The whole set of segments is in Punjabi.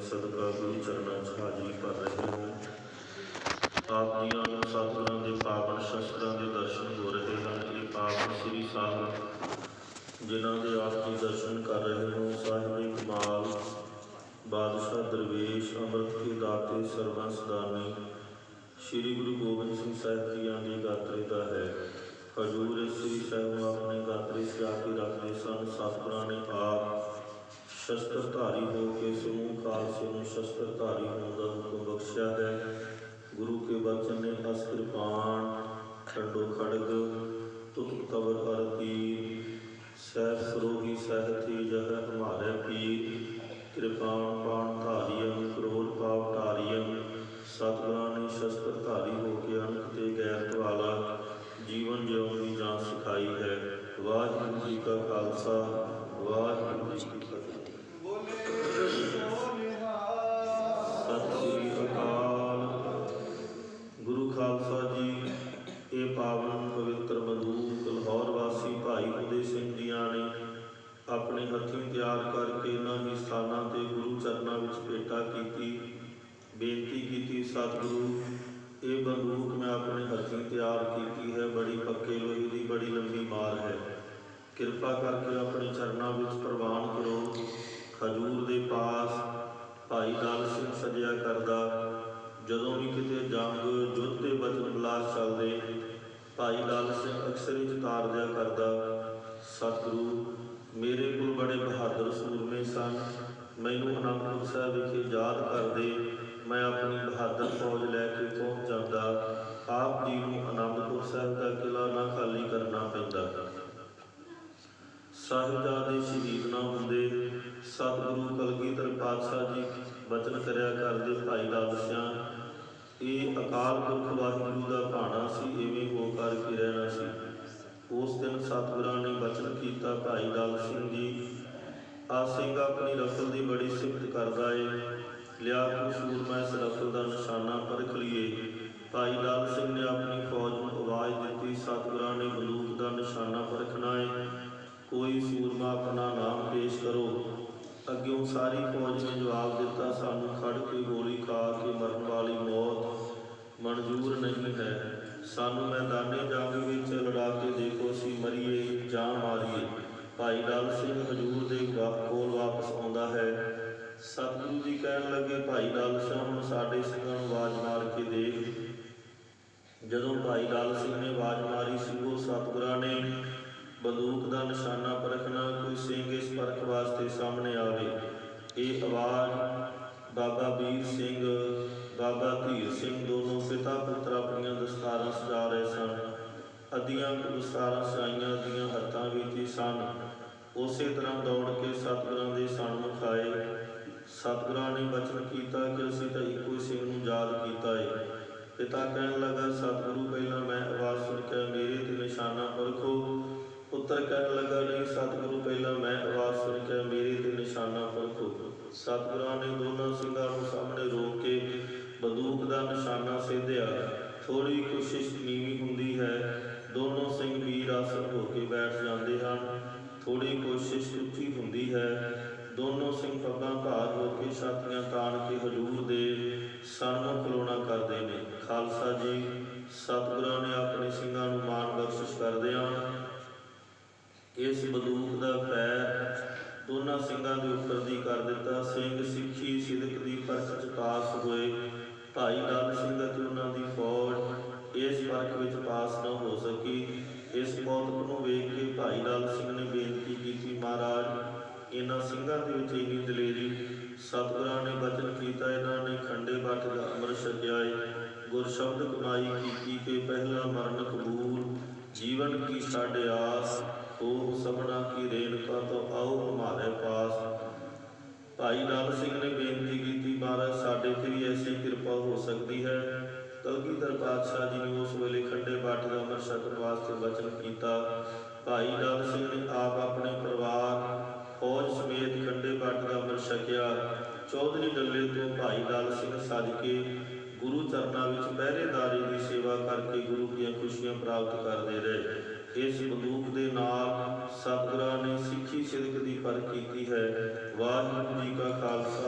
ਸਦਕਾ ਗੁਰੂ ਚਰਨਾਂ 'ਚ ਹਾਜ਼ਰੀ ਭਰ ਰਹੇ ਹੋ ਆਪ ਜੀਆਂ ਸਤਿਗੁਰਾਂ ਦੇ ਪਾਵਨ ਸ਼ਸਤਰਾਂ ਦੇ ਦਰਸ਼ਨ ਹੋ ਰਹੇ ਹਨ ਇਹ ਪਾਵਨ ਸ੍ਰੀ ਸਾਹਿਬ ਜਿਨ੍ਹਾਂ ਦੇ ਆਪ ਜੀ ਦਰਸ਼ਨ ਕਰ ਰਹੇ ਹੋ ਸਾਹਿਬ ਕਮਾਲ ਬਾਦਸ਼ਾਹ ਦਰਵੇਸ਼ ਅੰਮ੍ਰਿਤ ਕੇ ਦਾਤੇ ਸਰਵੰਸ ਦਾਨੀ ਸ੍ਰੀ ਗੁਰੂ ਗੋਬਿੰਦ ਸਿੰਘ ਸਾਹਿਬ ਜੀਆਂ ਦੀ ਗਾਤਰੇ ਦਾ ਹੈ ਹਜੂਰ ਸ੍ਰੀ ਸਾਹਿਬ ਆਪਣੇ ਗਾਤਰੇ ਸਜਾ ਕੇ ਰੱਖਦੇ ਸਨ ਸਤਿਗੁਰਾਂ ਨੇ ਆਪ ਸ਼ਸਤਰਧਾਰੀ ਹੋ ਕੇ ਸਮੂਹ ਖਾਲਸੇ ਨੂੰ ਸ਼ਸਤਰਧਾਰੀ ਹੋਣ ਦਾ ਹੁਕਮ ਬਖਸ਼ਿਆ ਹੈ ਗੁਰੂ ਕੇ ਬਚਨ ਨੇ ਅਸ ਕਿਰਪਾਨ, ਖੰਡੋ ਖੜਗ, ਤੁਤ ਕਬਰ ਅਰਤੀ ਸਹਿ ਸਰੋਹੀ ਸਹਿਤੀ ਜਹ ਹਮਾਰੇ ਪੀਰ। ਕਿਰਪਾਨ ਪਾਣ ਧਾਰੀਅੰ ਕਰੋੜ ਪਾਪ ਧਾਰੀਅੰ ਸਤਿਗੁਰਾਂ ਨੇ ਸ਼ਸਤਰ ਹੋ ਕੇ ਅਨਕ ਤੇ ਗੈਰ ਵਾਲਾ ਜੀਵਨ ਜਿਉਣ ਦੀ ਜਾਂਚ ਸਿਖਾਈ ਹੈ। ਵਾਹਿਗੁਰੂ ਜੀ ਕਾ ਖਾਲਸਾ, ਵਾਹਿਗੁਰੂ ਜੀ ਕਿਰਪਾ ਕਰਕੇ ਆਪਣੇ ਚਰਨਾਂ ਵਿੱਚ ਪ੍ਰਵਾਨ ਕਰੋ। ਖਜੂਰ ਦੇ ਪਾਸ ਭਾਈ ਦਾਲ ਸਿੰਘ ਸਜਿਆ ਕਰਦਾ। ਜਦੋਂ ਵੀ ਕਿਤੇ ਜੰਗ ਯੁੱਧ ਤੇ ਬਚਨ ਬਲਾਸ ਚੱਲਦੇ, ਭਾਈ ਲਾਲ ਸਿੰਘ ਅਕਸਰ ਹੀ ਚਤਾਰ ਦਿਆ ਕਰਦਾ, ਸਤਿਗੁਰੂ, ਮੇਰੇ ਕੋਲ ਬੜੇ ਬਹਾਦਰ ਸੂਰਮੇ ਸਨ। ਮੈਨੂੰ ਅਨੰਦਪੁਰ ਸਾਹਿਬ ਵਿਖੇ ਯਾਦ ਕਰਦੇ ਮੈਂ ਆਪਣੀ ਬਹਾਦਰ ਫੌਜ ਲੈ ਕੇ ਪਹੁੰਚ ਜਾਂਦਾ। ਆਪ ਜੀ ਨੂੰ ਅਨੰਦਪੁਰ ਸਾਹਿਬ ਦਾ ਕਿਲਾ ਨਾ ਖਾਲੀ ਕਰਨਾ ਪੈਂਦਾ ਸਾਹਿਬਜ਼ਾਦੇ ਸ਼ਹੀਦ ਨਾ ਹੁੰਦੇ, ਸਤਿਗੁਰੂ ਕਲਗੀਧਰ ਪਾਤਸ਼ਾਹ ਜੀ ਬਚਨ ਕਰਿਆ ਕਰਦੇ ਭਾਈ ਲਾਲ ਸਿਆਂ ਇਹ ਅਕਾਲ ਪੁਰਖ ਵਾਹਿਗੁਰੂ ਦਾ ਭਾਣਾ ਸੀ, ਇਵੇਂ ਹੋ ਕਰਕੇ ਰਹਿਣਾ ਸੀ। ਉਸ ਦਿਨ ਸਤਿਗੁਰਾਂ ਨੇ ਬਚਨ ਕੀਤਾ, ਭਾਈ ਲਾਲ ਸਿੰਘ ਜੀ ਆ ਸਿੰਘ ਆਪਣੀ ਰਫਲ ਦੀ ਬੜੀ ਸਿਫਤ ਕਰਦਾ ਏ। ਲਿਆ ਕੇ ਸੂਰਮਾ ਇਸ ਰਸਲ ਦਾ ਨਿਸ਼ਾਨਾ ਪਰਖ ਲਈਏ। ਭਾਈ ਲਾਲ ਸਿੰਘ ਨੇ ਆਪਣੀ ਫੌਜ ਨੂੰ ਆਵਾਜ਼ ਦਿੱਤੀ, ਸਤਿਗੁਰਾਂ ਨੇ ਬੰਦੂਕ ਦਾ ਨਿਸ਼ਾਨਾ ਪਰਖਣਾ ਏ। ਕੋਈ ਸੂਰਮਾ ਆਪਣਾ ਨਾਮ ਪੇਸ਼ ਕਰੋ। ਅੱਗਿਓਂ ਸਾਰੀ ਫੌਜ ਨੇ ਜਵਾਬ ਦਿੱਤਾ, ਸਾਨੂੰ ਖੜ ਕੇ ਗੋਲੀ ਖਾ ਕੇ ਮਰਨ ਵਾਲੀ ਮੌਤ ਮਨਜ਼ੂਰ ਨਹੀਂ ਹੈ। ਸਾਨੂੰ ਮੈਦਾਨੇ ਜੰਗ ਵਿੱਚ ਲੜਾ ਕੇ ਦੇਖੋ, ਅਸੀਂ ਮਰੀਏ ਜਾਂ ਮਾਰੀਏ। ਭਾਈ ਲਾਲ ਸਿੰਘ ਹਜੂਰ ਦੇ ਕੋਲ ਵਾਪਸ ਆਉਂਦਾ ਹੈ। ਸਤਿਗੁਰੂ ਜੀ ਕਹਿਣ ਲੱਗੇ, ਭਾਈ ਲਾਲ ਸਿੰਘ, ਹੁਣ ਸਾਡੇ ਸਿੰਘਾਂ ਨੂੰ ਆਵਾਜ਼ ਮਾਰ ਕੇ ਦੇਖ। ਜਦੋਂ ਭਾਈ ਲਾਲ ਸਿੰਘ ਨੇ ਆਵਾਜ਼ ਮਾਰੀ ਸੀ, ਉਹ ਸਤਿਗੁਰਾਂ ਨੇ ਬੰਦੂਕ ਦਾ ਨਿਸ਼ਾਨਾ ਪਰਖਣਾ ਕੋਈ ਸਿੰਘ ਇਸ ਪਰਖ ਵਾਸਤੇ ਸਾਹਮਣੇ ਆਵੇ। ਇਹ ਆਵਾਜ਼ ਬਾਬਾ ਵੀਰ ਸਿੰਘ, ਬਾਬਾ ਧੀਰ ਸਿੰਘ ਦੋਨੋਂ ਪਿਤਾ ਪੁੱਤਰ ਆਪਣੀਆਂ ਦਸਤਾਰਾਂ ਸਜਾ ਰਹੇ ਸਨ। ਅੱਧੀਆਂ ਦਸਤਾਰਾਂ ਸਾਈਆਂ ਦੀਆਂ ਹੱਥਾਂ ਵਿੱਚ ਹੀ ਸਨ। ਉਸੇ ਤਰ੍ਹਾਂ ਦੌੜ ਕੇ ਸਤਿਗੁਰਾਂ ਦੇ ਸਨਮੁਖ ਆਏ ਸਤਿਗੁਰਾਂ ਨੇ ਬਚਨ ਕੀਤਾ ਕਿ ਅਸੀਂ ਤਾਂ ਇੱਕੋ ਹੀ ਸਿੰਘ ਨੂੰ ਯਾਦ ਕੀਤਾ ਏ। ਪਿਤਾ ਕਹਿਣ ਲੱਗਾ, ਸਤਿਗੁਰੂ, ਪਹਿਲਾਂ ਮੈਂ ਆਵਾਜ਼ ਸੁਣ ਕੇ ਮੇਰੇ ਤੇ ਨਿਸ਼ਾਨਾ ਪਰਖੋ। ਪੁੱਤਰ ਕਹਿਣ ਲੱਗਾ ਨਹੀਂ, ਸਤਿਗੁਰੂ ਪਹਿਲਾਂ ਮੈਂ ਆਵਾਜ਼ ਸੁਣ ਕੇ ਮੇਰੇ ਤੇ ਨਿਸ਼ਾਨਾ ਪਰਖੋ। ਸਤਿਗੁਰਾਂ ਨੇ ਦੋਨਾਂ ਸਿੰਘਾਂ ਨੂੰ ਸਾਹਮਣੇ ਰੋਕ ਕੇ ਬੰਦੂਕ ਦਾ ਨਿਸ਼ਾਨਾ ਸੇਧਿਆ। ਥੋੜੀ ਕੋਸ਼ਿਸ਼ ਨੀਵੀਂ ਹੁੰਦੀ ਹੈ, ਦੋਨੋਂ ਸਿੰਘ ਵੀਰ ਆਸਨ ਹੋ ਕੇ ਬੈਠ ਜਾਂਦੇ ਹਨ। ਥੋੜੀ ਕੋਸ਼ਿਸ਼ ਉੱਚੀ ਹੁੰਦੀ ਹੈ, ਦੋਨੋਂ ਸਿੰਘ ਪੱਗਾਂ ਭਾਰ ਹੋ ਕੇ ਛਾਤੀਆਂ ਤਾਣ ਕੇ ਹਜੂਰ ਦੇ ਸਨਮੁਖ ਖਲੋਣਾ ਕਰਦੇ ਨੇ। ਖਾਲਸਾ ਜੀ, ਸਤਿਗੁਰਾਂ ਨੇ ਆਪਣੇ ਸਿੰਘਾਂ ਨੂੰ ਮਾਣ ਬਖਸ਼ਿਸ਼ ਕਰਦਿਆਂ ਇਸ ਬੰਦੂਕ ਦਾ ਪੈਰ ਦੋਨਾਂ ਸਿੰਘਾਂ ਦੇ ਉੱਪਰ ਦੀ ਕਰ ਦਿੱਤਾ। ਸਿੰਘ ਸਿੱਖੀ ਸਿਦਕ ਦੀ ਪਰਖ ਚ ਹੋਏ। ਭਾਈ ਲਾਲ ਸਿੰਘ ਅਤੇ ਉਹਨਾਂ ਦੀ ਫੌਜ ਇਸ ਪਰਖ ਵਿੱਚ ਪਾਸ ਨਾ ਹੋ ਸਕੀ। ਇਸ ਮੌਤ ਨੂੰ ਵੇਖ ਕੇ ਭਾਈ ਲਾਲ ਸਿੰਘ ਨੇ ਬੇਨਤੀ ਕੀਤੀ, ਮਹਾਰਾਜ, ਇਹਨਾਂ ਸਿੰਘਾਂ ਦੇ ਵਿੱਚ ਇੰਨੀ ਦਲੇਰੀ, ਸਤਿਗੁਰਾਂ ਨੇ ਬਚਨ ਕੀਤਾ, ਇਹਨਾਂ ਨੇ ਖੰਡੇ ਬਾਟ ਦਾ ਅੰਮ੍ਰਿਤ ਛਕਿਆ ਏ। ਗੁਰ ਸ਼ਬਦ ਕਮਾਈ ਕੀਤੀ ਤੇ ਪਹਿਲਾ ਮਰਨ ਕਬੂਲ ਜੀਵਨ ਕੀ ਛੱਡ ਆਸ ਹੋ ਸਭਨਾ ਕੀ ਰੇਣਕਾ ਤੋਂ ਆਓ ਹਮਾਰੇ ਪਾਸ ਭਾਈ ਲਾਲ ਸਿੰਘ ਨੇ ਬੇਨਤੀ ਕੀਤੀ ਮਹਾਰਾਜ ਸਾਡੇ ਤੇ ਵੀ ਐਸੀ ਕਿਰਪਾ ਹੋ ਸਕਦੀ ਹੈ ਕਲਗੀਧਰ ਪਾਤਸ਼ਾਹ ਜੀ ਨੇ ਉਸ ਵੇਲੇ ਖੰਡੇ ਬਾਟ ਦਾ ਅੰਮ੍ਰਿਤ ਛਕਣ ਵਾਸਤੇ ਵਚਨ ਕੀਤਾ ਭਾਈ ਲਾਲ ਸਿੰਘ ਨੇ ਆਪ ਆਪਣੇ ਪਰਿਵਾਰ ਫੌਜ ਸਮੇਤ ਖੰਡੇ ਬਾਟ ਦਾ ਅੰਮ੍ਰਿਤ ਛਕਿਆ ਚੌਧਰੀ ਡੱਲੇ ਤੋਂ ਭਾਈ ਲਾਲ ਸਿੰਘ ਸੱਜ ਕੇ ਗੁਰੂ ਚਰਨਾਂ ਵਿੱਚ ਪਹਿਰੇਦਾਰੀ ਦੀ ਸੇਵਾ ਕਰਕੇ ਗੁਰੂ ਦੀਆਂ ਖੁਸ਼ੀਆਂ ਪ੍ਰਾਪਤ ਕਰਦੇ ਰਹੇ। ਇਸ ਬੰਦੂਕ ਦੇ ਨਾਲ ਸਤਿਗੁਰਾਂ ਨੇ ਸਿੱਖੀ ਸਿਦਕ ਦੀ ਪਰ ਕੀਤੀ ਹੈ। ਵਾਹਿਗੁਰੂ ਜੀ ਕਾ ਖਾਲਸਾ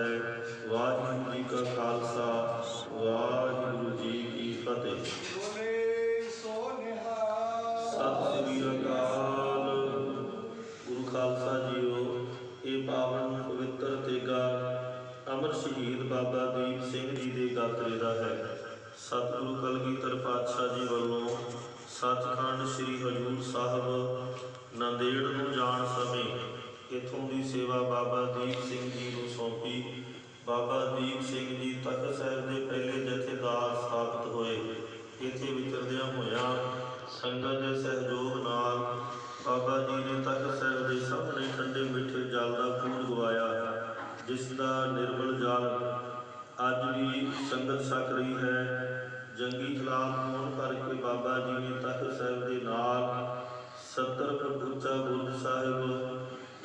ਹੈ। ਵਾਹਿਗੁਰੂ ਜੀ ਕਾ ਖਾਲਸਾ ਵਾਹਿਗੁਰੂ ਜੀ ਕੀ ਫਤਿਹ। ਬੋਲੇ ਸੋ ਨਿਹਾਲ ਸਤਿ ਸ੍ਰੀ ਅਕਾਲ। ਗੁਰੂ ਖਾਲਸਾ ਜੀਓ ਇਹ ਪਾਵਨ ਪਵਿੱਤਰ ਤੇਗਾ ਅਮਰ ਸ਼ਹੀਦ ਬਾਬਾ ਦੀਪ ਸਿੰਘ ਜੀ ਦੇ ਗਾਤਰੇ ਦਾ ਹੈ। ਸਤਿਗੁਰੂ ਕਲਗੀਧਰ ਪਾਤਸ਼ਾਹ ਜੀ ਵੱਲੋਂ ਸੱਚਖੰਡ ਸ੍ਰੀ ਹਜੂਰ ਸਾਹਿਬ ਨੰਦੇੜ ਨੂੰ ਜਾਣ ਸਮੇਂ ਇਥੋਂ ਦੀ ਸੇਵਾ ਬਾਬਾ ਦੀਪ ਸਿੰਘ ਜੀ ਨੂੰ ਸੌਂਪੀ? ਬਾਬਾ ਦੀਪ ਸਿੰਘ ਜੀ ਤਖਤ ਸਾਹਿਬ ਦੇ ਪਹਿਲੇ ਜਥੇਦਾਰ ਸਥਾਪਿਤ ਹੋਏ। ਇੱਥੇ ਵਿਚਰਦਿਆਂ ਹੋਇਆਂ ਸੰਗਤ ਦੇ ਸਹਿਯੋਗ ਨਾਲ ਬਾਬਾ ਜੀ ਨੇ ਤਖਤ ਸਾਹਿਬ ਦੇ ਸਾਹਮਣੇ ਠੰਡੇ ਮਿੱਠੇ ਜਲ ਦਾ ਪੂਰ ਗਵਾਇਆ, ਜਿਸ ਦਾ ਨਿਰਮਲ ਜਲ ਅੱਜ ਵੀ ਸੰਗਤ ਛਕ ਰਹੀ ਹੈ। ਜੰਗੀ ਹਾਲਾਤ ਹੋਣ ਕਰਕੇ ਬਾਬਾ ਜੀ ਨੇ ਤਖਤ ਸਾਹਿਬ ਦੇ ਨਾਲ 70 ਫੁੱਟ ਉੱਚਾ ਸਾਹਿਬ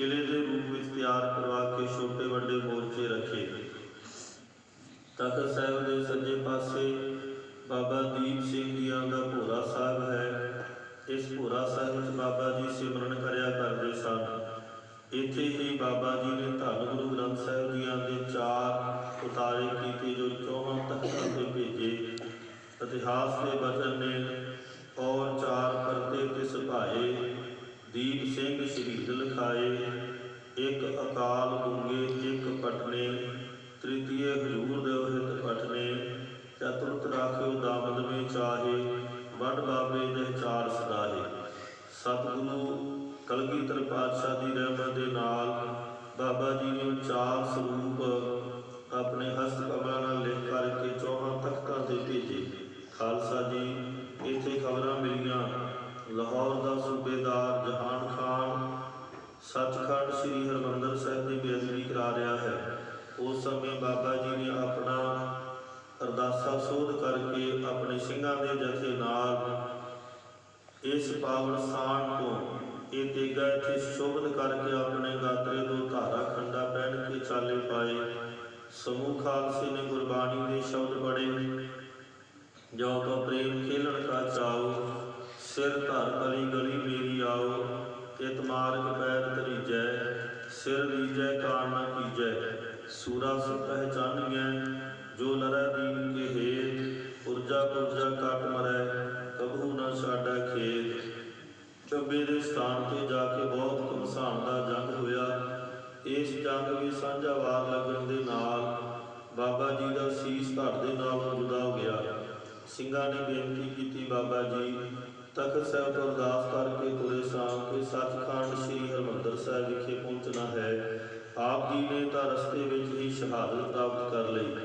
ਕਿਲੇ ਦੇ ਰੂਪ ਵਿੱਚ ਤਿਆਰ ਕਰਵਾ ਕੇ ਛੋਟੇ ਵੱਡੇ ਮੋਰਚੇ ਰੱਖੇ। ਤਖਤ ਸਾਹਿਬ ਦੇ ਸੱਜੇ ਪਾਸੇ ਬਾਬਾ ਦੀਪ ਸਿੰਘ ਜੀਆਂ ਦਾ ਭੋਰਾ ਸਾਹਿਬ ਹੈ। ਇਸ ਭੋਰਾ ਸਾਹਿਬ ਵਿੱਚ ਬਾਬਾ ਜੀ ਸਿਮਰਨ ਕਰਿਆ ਕਰਦੇ ਸਨ। ਇੱਥੇ ਹੀ ਬਾਬਾ ਜੀ ਨੇ ਧੰਨ ਗੁਰੂ ਗ੍ਰੰਥ ਸਾਹਿਬ ਜੀਆਂ ਦੇ ਚਾਰ ਉਤਾਰੇ ਕੀਤੇ ਜੋ ਚੌਹਾਂ ਤਖਤਾਂ ਤੇ ਭੇਜੇ। ਇਤਿਹਾਸ ਦੇ ਬਚਨ ਨੇ ਦੀਪ ਸਿੰਘ ਸ਼ਹੀਦ ਲਿਖਾਏ, ਇੱਕ ਅਕਾਲ ਗੁੰਗੇ ਇੱਕ ਪਟਨੇ, ਤ੍ਰਿਤੀਏ ਹਜੂਰ ਦੇ ਹਿਤ ਪਟਨੇ, ਚਤੁਰਥ ਰਾਖਿਓ ਦਾਮਦ ਮੇ ਚਾਹੇ, ਵੱਡ ਬਾਬੇ ਜਹ ਚਾਰ ਸਦਾਹੇ। ਸਤਿਗੁਰੂ ਕਲਗੀਧਰ ਪਾਤਸ਼ਾਹ ਦੀ ਰਹਿਮਤ ਦੇ ਨਾਲ ਬਾਬਾ ਜੀ ਨੇ ਚਾਰ ਸਰੂਪ ਆਪਣੇ ਹਸਤ ਕਮਲਾਂ ਨਾਲ ਲਿਖ ਕਰਕੇ ਚੌਹਾਂ ਤਖਤਾਂ ਤੇ ਭੇਜੇ। ਖਾਲਸਾ ਜੀ ਸੱਚਖੰਡ ਸ੍ਰੀ ਹਰਮੰਦਰ ਸਾਹਿਬ ਦੀ ਬੇਅਦਬੀ ਕਰਾ ਰਿਹਾ ਹੈ। ਉਸ ਸਮੇਂ ਬਾਬਾ ਜੀ ਨੇ ਆਪਣਾ ਅਰਦਾਸਾ ਸੋਧ ਕਰਕੇ ਆਪਣੇ ਸਿੰਘਾਂ ਦੇ ਜਥੇ ਨਾਲ ਇਸ ਪਾਵਨ ਸਥਾਨ ਤੋਂ ਇਹ ਤੇਗਾ ਇੱਥੇ ਸ਼ੋਭਤ ਕਰਕੇ ਆਪਣੇ ਗਾਤਰੇ ਤੋਂ ਧਾਰਾ, ਖੰਡਾ ਪਹਿਨ ਕੇ ਚਾਲੇ ਪਾਏ। ਸਮੂਹ ਖਾਲਸੇ ਨੇ ਗੁਰਬਾਣੀ ਦੇ ਸ਼ਬਦ ਪੜ੍ਹੇ। ਜੋ ਕੋ ਪ੍ਰੇਮ ਖੇਲਣ ਕਾ ਚਾਓ, ਸਿਰ ਧਰ ਕਲੀ ਗਲੀ ਮੇਰੀ ਆਓ ਇਤ ਮਾਰਗ ਪੈਰ ਸਿਰ ਲੀਜੈ ਕਾਨ ਨ ਕੀਜੈ। ਸੂਰਾ ਸੋ ਪਹਿਚਾਨੀਐ ਜੋ ਲਰੈ ਦੀਨ ਕੇ ਹੇਤ, ਉਰਜਾ ਪੁਰਜਾ ਕੱਟ ਮਰੈ ਕਬੂ ਨਾ ਛਾੜੈ ਖੇਤ। ਚੱਬੇ ਦੇ ਸਥਾਨ ਤੇ ਜਾ ਕੇ ਬਹੁਤ ਘਮਸਾਨ ਦਾ ਜੰਗ ਹੋਇਆ। ਇਸ ਜੰਗ ਵਿੱਚ ਸਾਂਝਾ ਵਾਰ ਲੱਗਣ ਦੇ ਨਾਲ ਬਾਬਾ ਜੀ ਦਾ ਸੀਸ ਧੜ ਦੇ ਨਾਲ ਜੁਦਾ ਹੋ ਗਿਆ ਸਿੰਘਾਂ ਨੇ ਬੇਨਤੀ ਕੀਤੀ ਬਾਬਾ ਜੀ, ਤਖਤ ਸਾਹਿਬ ਤੋਂ ਅਰਦਾਸ ਕਰਕੇ ਤੁਰੇ ਸਾਂ ਕਿ ਸੱਚਖੰਡ ਸ੍ਰੀ ਹਰਿਮੰਦਰ ਸਾਹਿਬ ਵਿਖੇ ਪਹੁੰਚਣਾ ਹੈ। ਆਪ ਜੀ ਨੇ ਤਾਂ ਰਸਤੇ ਵਿੱਚ ਹੀ ਸ਼ਹਾਦਤ ਪ੍ਰਾਪਤ ਕਰ ਲਈ।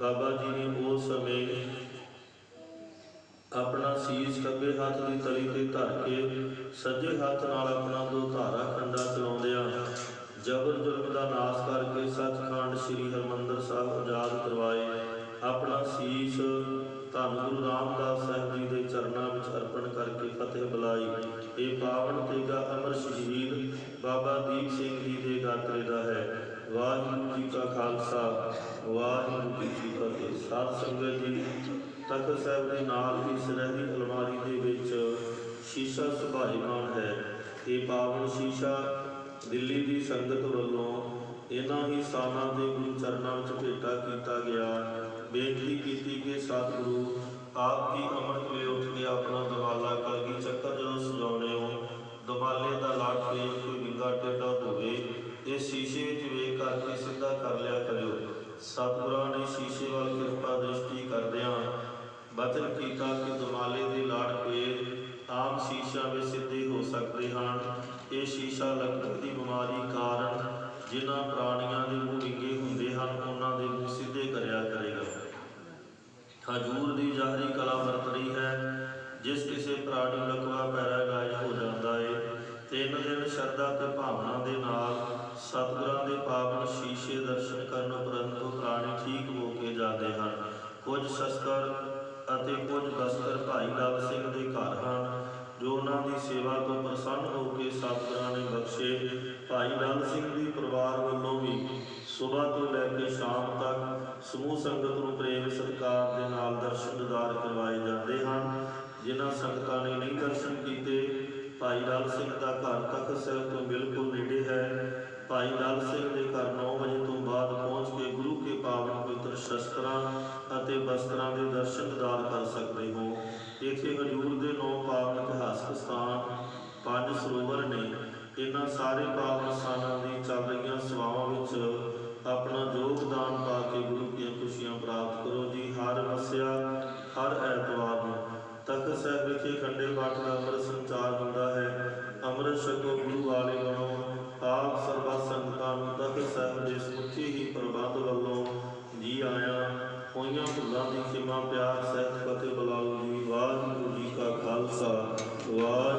ਬਾਬਾ ਜੀ ਨੇ ਉਸ ਸਮੇਂ ਆਪਣਾ ਸੀਸ ਖੱਬੇ ਹੱਥ ਦੀ ਤਲੀ ਤੇ ਧਰ ਕੇ ਸੱਜੇ ਹੱਥ ਨਾਲ ਆਪਣਾ ਦੋ ਧਾਰਾ ਖੰਡਾ ਚਲਾਉਂਦਿਆਂ ਜਬਰ ਜ਼ੁਲਮ ਦਾ ਨਾਸ਼ ਕਰਕੇ ਸੱਚਖੰਡ ਸ੍ਰੀ ਹਰਮੰਦਰ ਸਾਹਿਬ ਆਜ਼ਾਦ ਕਰਵਾਏ। ਆਪਣਾ ਸੀਸ ਧੰਨ ਗੁਰੂ ਰਾਮਦਾਸ ਸਾਹਿਬ ਜੀ ਦੇ ਚਰਨਾਂ ਵਿੱਚ ਅਰਪਣ ਕਰਕੇ ਫਤਿਹ ਬੁਲਾਈ। ਇਹ ਪਾਵਨ ਤੇਗਾ ਅਮਰ ਸ਼ਹੀਦ ਬਾਬਾ ਦੀਪ ਸਿੰਘ ਜੀ ਦੇ ਗਾਤਰੇ ਦਾ ਹੈ। ਵਾਹਿਗੁਰੂ ਜੀ ਕਾ ਖਾਲਸਾ, ਵਾਹਿਗੁਰੂ ਜੀ ਕੀ ਫਤਿਹ। ਸਾਧ ਸੰਗਤ ਜੀ, ਤਖਤ ਸਾਹਿਬ ਦੇ ਨਾਲ ਹੀ ਸਰਹਦੀ ਅਲਮਾਰੀ ਦੇ ਵਿੱਚ ਸ਼ੀਸ਼ਾ ਸੁਭਾਈਮਾਨ ਹੈ। ਇਹ ਪਾਵਨ ਸ਼ੀਸ਼ਾ ਦਿੱਲੀ ਦੀ ਸੰਗਤ ਵੱਲੋਂ ਇਹਨਾਂ ਹੀ ਸਾਨਾਂ ਦੇ ਗੁਰੂ ਚਰਨਾਂ ਵਿੱਚ ਭੇਟਾ ਕੀਤਾ ਗਿਆ। ਬੇਨਤੀ ਕੀਤੀ ਕਿ ਸਤਿਗੁਰੂ, ਆਪ ਦੀ ਅੰਮ੍ਰਿਤ ਵੇਲੇ ਕੇ ਆਪਣਾ ਦਵਾਲਾ ਕਲਗੀ ਚੱਕਰ ਜਦੋਂ ਸਜਾਉਣੇ ਹੋ, ਦਵਾਲੇ ਦਾ ਲਾਟ ਤੇ ਕੋਈ ਵਿੰਗਾ ਟੇਢਾ ਹੋਵੇ, ਇਹ ਸ਼ੀਸ਼ੇ ਵਿੱਚ ਵੇਖ ਕਰਕੇ ਸਿੱਧਾ ਕਰ ਲਿਆ ਕਰਿਓ। ਸਤਿਗੁਰਾਂ ਨੇ ਸ਼ੀਸ਼ੇ ਵੱਲ ਕਿਰਪਾ ਦ੍ਰਿਸ਼ਟੀ ਕਰਦਿਆਂ ਬਚਨ ਕੀਤਾ ਕਿ ਦਮਾਲੇ ਦੇ ਲਾੜ ਪੇਰ ਆਮ ਸ਼ੀਸ਼ਾ ਵਿੱਚ ਸਿੱਧੇ ਹੋ ਸਕਦੇ ਹਨ। ਇਹ ਸ਼ੀਸ਼ਾ ਲੱਕੜ ਦੀ ਬਿਮਾਰੀ ਕਾਰਨ ਜਿਨ੍ਹਾਂ ਪ੍ਰਾਣੀਆਂ ਦੇ ਮੂੰਹ ਸੇਵਾ ਤੋਂ ਪ੍ਰਸੰਨ ਹੋ ਕੇ ਸਤਿਗੁਰਾਂ ਨੇ ਬਖਸ਼ੇ। ਭਾਈ ਲਾਲ ਸਿੰਘ ਦੀ ਪਰਿਵਾਰ ਵੱਲੋਂ ਵੀ ਸਵੇਰ ਤੋਂ ਲੈ ਕੇ ਸ਼ਾਮ ਤੱਕ ਸਮੂਹ ਸੰਗਤ ਨੂੰ ਪ੍ਰੇਮ ਸਤਿਕਾਰ ਦੇ ਨਾਲ ਦਰਸ਼ਨ ਦਿਦਾਰ ਕਰਵਾਏ ਜਾਂਦੇ ਹਨ। ਜਿਨ੍ਹਾਂ ਸੰਗਤਾਂ ਨੇ ਨਹੀਂ ਦਰਸ਼ਨ ਕੀਤੇ, ਭਾਈ ਲਾਲ ਸਿੰਘ ਦਾ ਘਰ ਤਖਤ ਸਾਹਿਬ ਤੋਂ ਬਿਲਕੁਲ ਨੇੜੇ ਹੈ। ਭਾਈ ਲਾਲ ਸਿੰਘ ਦੇ ਘਰ 9 ਵਜੇ ਤੋਂ ਬਾਅਦ ਪਹੁੰਚ ਕੇ ਗੁਰੂ ਕੇ ਪਾਵਨ ਪਵਿੱਤਰ ਸ਼ਸਤਰਾਂ ਅਤੇ ਵਸਤਰਾਂ ਦੇ ਦਰਸ਼ਨ ਦਿਦਾਰ ਕਰ ਸਕਦੇ ਹੋ। ਇੱਥੇ ਹਜੂਰ ਦੇ ਨੌ ਪਾਵਨ ਇਤਿਹਾਸਕ ਸਥਾਨ ਪੰਜ ਸਰੋਵਰ ਨੇ ਇਹਨਾਂ ਸਾਰੇ ਪਾਵਨ ਸਥਾਨਾਂ ਦੀ ਚੱਲ ਰਹੀਆਂ ਸੇਵਾਵਾਂ ਵਿੱਚ ਆਪਣਾ ਯੋਗਦਾਨ ਪਾ ਕੇ ਗੁਰੂ ਦੀਆਂ ਖੁਸ਼ੀਆਂ ਪ੍ਰਾਪਤ ਕਰੋ ਜੀ। ਹਰ ਮਸਿਆ, ਹਰ ਐਤਵਾਰ ਨੂੰ ਤਖਤ ਸਾਹਿਬ ਵਿਖੇ ਖੰਡੇ ਪਾਠ ਦਾ ਅੰਮ੍ਰਿਤ ਸੰਚਾਰ ਹੁੰਦਾ ਹੈ। ਅੰਮ੍ਰਿਤ ਛਕੋ ਗੁਰੂ ਵਾਲੇ ਬਣੋ ਆਪ ਸਰਬਾ ਸੰਗਤਾਂ ਨੂੰ ਤਖਤ ਸਾਹਿਬ ਦੇ ਸਮੁੱਚੇ ਹੀ ਪ੍ਰਬੰਧ ਵੱਲੋਂ ਜੀ ਆਇਆ ਹੋਈਆਂ ਭੁੱਲਾਂ ਦੀ ਖਿਮਾ ਪਿਆਰ, ਸਹਿਤ ਫਤਿਹ ਬੁਲਾਓ ਜੀ। ਵਾਹਿਗੁਰੂ ਜੀ ਕਾ ਖਾਲਸਾ ਵਾਹਿਗੁਰੂ